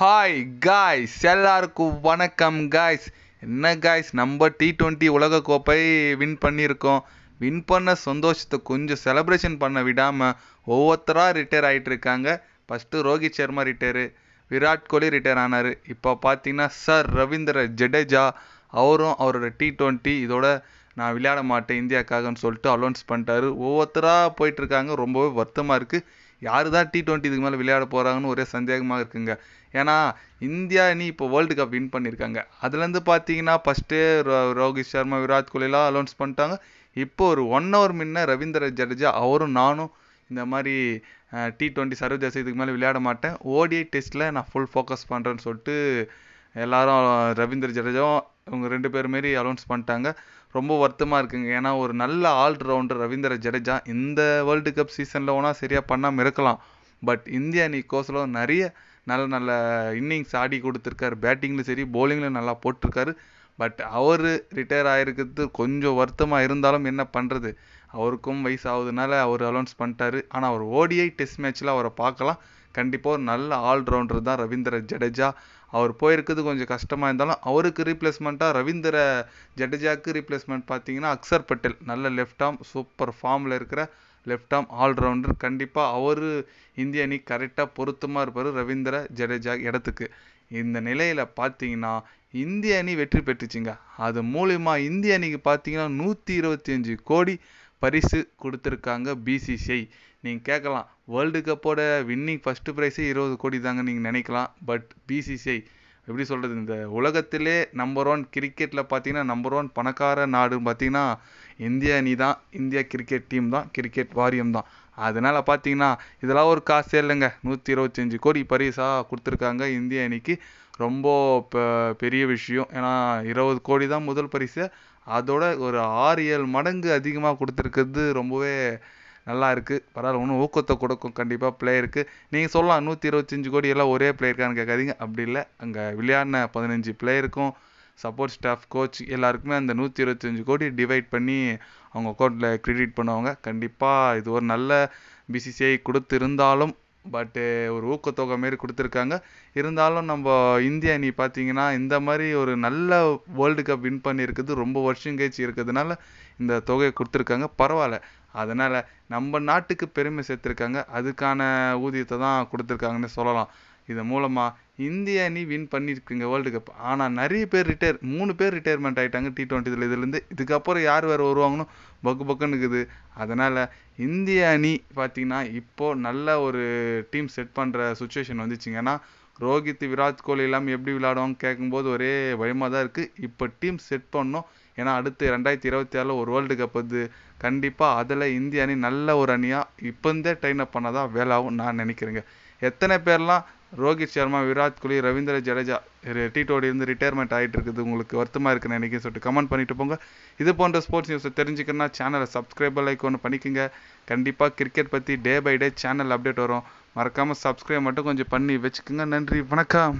Hi guys எல்லாருக்கும் வணக்கம் guys என்ன காய்ஸ் நம்ம டி டுவெண்ட்டி உலகக்கோப்பை வின் பண்ணியிருக்கோம். வின் பண்ண சந்தோஷத்தை கொஞ்சம் செலப்ரேஷன் பண்ண விடாமல் ஒவ்வொருத்தராக ரிட்டையர் ஆகிட்டு இருக்காங்க first Rohit Sharma retire Virat Kohli retire ஆனார். இப்போ பார்த்தீங்கன்னா சார் ரவீந்திர ஜடேஜா அவரும் அவரோட டி ட்வெண்ட்டி இதோட நான் விளையாட மாட்டேன் இந்தியாக்காகன்னு சொல்லிட்டு அலௌன்ஸ் பண்ணிட்டாரு. ஒவ்வொருத்தராக போயிட்டுருக்காங்க. ரொம்பவே வருத்தமாக இருக்குது யார் தான் டி டுவெண்ட்டி இதுக்கு மேலே விளையாட போகிறாங்கன்னு ஒரே சந்தேகமாக இருக்குங்க. ஏன்னா இந்தியா இனி இப்போ வேர்ல்டு கப் வின் பண்ணியிருக்காங்க. அதுலேருந்து பார்த்தீங்கன்னா ஃபஸ்ட்டு ரோஹித் சர்மா விராட் கோலிலாம் அலௌன்ஸ் பண்ணிட்டாங்க. இப்போ ஒரு ஒன் ஹவர் முன்ன ரவீந்திர ஜடேஜா அவரும் நானும் இந்த மாதிரி டி டுவெண்ட்டி சர்வதேச இதுக்கு மேலே விளையாட மாட்டேன். ஓடிஐ டெஸ்ட்டில் நான் ஃபுல் ஃபோக்கஸ் பண்ணுறேன்னு சொல்லிட்டு எல்லாரும் ரவீந்திர ஜடேஜாவும் இவங்க ரெண்டு பேர் மாரி அலௌன்ஸ் பண்ணிட்டாங்க. ரொம்ப வருத்தமாக இருக்குங்க. ஏன்னா ஒரு நல்ல ஆல்ரவுண்டர் ரவீந்திர ஜடேஜா இந்த வேர்ல்டு கப் சீசனில் ஓனால் சரியாக பண்ணாமல் இருக்கலாம். பட் இந்திய கோசலம் நிறைய நல்ல நல்ல இன்னிங்ஸ் ஆடி கொடுத்துருக்காரு. பேட்டிங்லையும் சரி போலிங்லையும் நல்லா போட்டிருக்காரு. பட் அவர் ரிட்டையர் ஆகிருக்கிறது கொஞ்சம் வருத்தமாக இருந்தாலும் என்ன பண்ணுறது அவருக்கும் வயசு ஆகுதுனால அவர் அலௌன்ஸ் பண்ணிட்டாரு. ஆனால் அவர் ஓடிஐ டெஸ்ட் மேட்ச்சில் அவரை பார்க்கலாம். கண்டிப்பாக ஒரு நல்ல ஆல்ரவுண்டர் தான் ரவீந்திர ஜடேஜா. அவர் போயிருக்கிறது கொஞ்சம் கஷ்டமாக இருந்தாலும் அவருக்கு ரீப்ளேஸ்மெண்ட்டாக ரவீந்திர ஜடேஜாவுக்கு ரீப்ளேஸ்மெண்ட் பார்த்தீங்கன்னா அக்சர் பட்டேல். நல்ல லெஃப்ட் ஆர்ம் சூப்பர் ஃபார்மில் இருக்கிற லெஃப்ட் ஆர்ம் ஆல்ரவுண்டர் கண்டிப்பாக அவர் இந்திய அணி கரெக்டாக பொருத்தமாக இருப்பார் ரவீந்திர ஜடேஜா இடத்துக்கு. இந்த நிலையில் பார்த்தீங்கன்னா இந்திய அணி வெற்றி பெற்றுச்சுங்க. அது மூலிமா இந்திய அணிக்கு பார்த்தீங்கன்னா நூற்றி இருபத்தி அஞ்சு கோடி பரிசு கொடுத்துருக்காங்க பிசிசிஐ நீங்கள் கேட்கலாம் வேர்ல்டு கப்போட வின்னிங் ஃபஸ்ட்டு ப்ரைஸே இருபது கோடி தாங்க நீங்கள் நினைக்கலாம் பட் பிசிசிஐ எப்படி சொல்கிறது இந்த உலகத்திலே நம்பர் ஒன் கிரிக்கெட்டில் பார்த்தீங்கன்னா நம்பர் ஒன் பணக்கார நாடுன்னு பார்த்தீங்கன்னா இந்திய அணி தான் இந்தியா கிரிக்கெட் டீம் தான் கிரிக்கெட் வாரியம் தான். அதனால் பார்த்தீங்கன்னா இதெல்லாம் ஒரு காசே இல்லைங்க. நூற்றி இருபத்தஞ்சி கோடி பரிசாக கொடுத்துருக்காங்க இந்திய அணிக்கு. ரொம்ப பெரிய விஷயம். ஏன்னா இருபது கோடி தான் முதல் பரிசு. அதோட ஒரு ஆறு ஏழு மடங்கு அதிகமாக கொடுத்துருக்கிறது ரொம்பவே நல்லா இருக்குது பரவாயில்ல ஒன்றும் ஊக்கத்தை கொடுக்கும். கண்டிப்பாக பிளேயருக்கு நீங்கள் சொல்லலாம் நூற்றி இருபத்தஞ்சி கோடி எல்லாம் ஒரே பிளேயருக்கான்னு கேட்காதீங்க. அப்படி இல்லை. அங்கே விளையாடின பதினஞ்சு பிளேயருக்கும் சப்போர்ட் ஸ்டாஃப் கோச் எல்லாருக்குமே அந்த நூற்றி இருபத்தஞ்சி கோடி டிவைட் பண்ணி அவங்க அக்கௌண்ட்டில் கிரெடிட் பண்ணுவாங்க. கண்டிப்பாக இது ஒரு நல்ல பிசிசிஐ கொடுத்துருந்தாலும் பட்டு eh, ஒரு ஊக்கத்தொகை மாரி கொடுத்துருக்காங்க. இருந்தாலும் நம்ம இந்திய அணி பார்த்தீங்கன்னா இந்த மாதிரி ஒரு நல்ல வேர்ல்டு கப் வின் பண்ணியிருக்குது. ரொம்ப வருஷம் கழிச்சு இருக்கிறதுனால இந்த தொகையை கொடுத்துருக்காங்க. பரவாயில்ல. அதனால் நம்ம நாட்டுக்கு பெருமை சேர்த்துருக்காங்க. அதுக்கான ஊதியத்தை தான் கொடுத்துருக்காங்கன்னு சொல்லலாம். இதன் மூலமாக இந்திய அணி வின் பண்ணியிருக்குங்க வேர்ல்டு கப் ஆனால் நிறைய பேர் ரிட்டையர் மூணு பேர் ரிட்டையர்மெண்ட் ஆகிட்டாங்க டி டுவெண்ட்டி இதில் இதுலேருந்து இதுக்கப்புறம் யார் வேறு வருவாங்கன்னு பக்கு பக்குன்னு இருக்குது. அதனால் இந்திய அணி பார்த்திங்கன்னா இப்போது நல்ல ஒரு டீம் செட் பண்ணுற சுச்சுவேஷன் வந்துச்சுங்க. ஏன்னா ரோஹித் விராட் கோலி எல்லாம் எப்படி விளையாடுவாங்க கேட்கும்போது ஒரே பயமாக தான் இருக்குது இப்போ டீம் செட் பண்ணோம். ஏன்னா அடுத்து ரெண்டாயிரத்தி இருபத்தி ஆறில் ஒரு வேர்ல்டு கப் வந்து கண்டிப்பாக அதில் இந்திய அணி நல்ல ஒரு அணியாக இப்போ இருந்தே ட்ரெயின் அப் பண்ணதான் வேலை ஆகும் நான் நினைக்கிறேங்க. எத்தனை பேர்லாம் ரோஹித் சர்மா விராட் கோலி ரவீந்திர ஜடேஜா டி டுவெண்ட்டி இருந்து ரிட்டையர்மெண்ட் ஆகிட்டு இருக்குது உங்களுக்கு வருத்தமாக இருக்குன்னு நினைக்க சொல்லிட்டு கமெண்ட் பண்ணிட்டு போங்க. இது போன்ற ஸ்போர்ட்ஸ் நியூஸை தெரிஞ்சுக்கணும்னா சேனலை சப்ஸ்கிரைப் லைக் ஒன்று பண்ணிக்கோங்க. கண்டிப்பாக கிரிக்கெட் பற்றி day by day channel update வரும். மறக்காமல் சப்ஸ்கிரைப் மட்டும் கொஞ்சம் பண்ணி வச்சுக்கோங்க. நன்றி. வணக்கம்.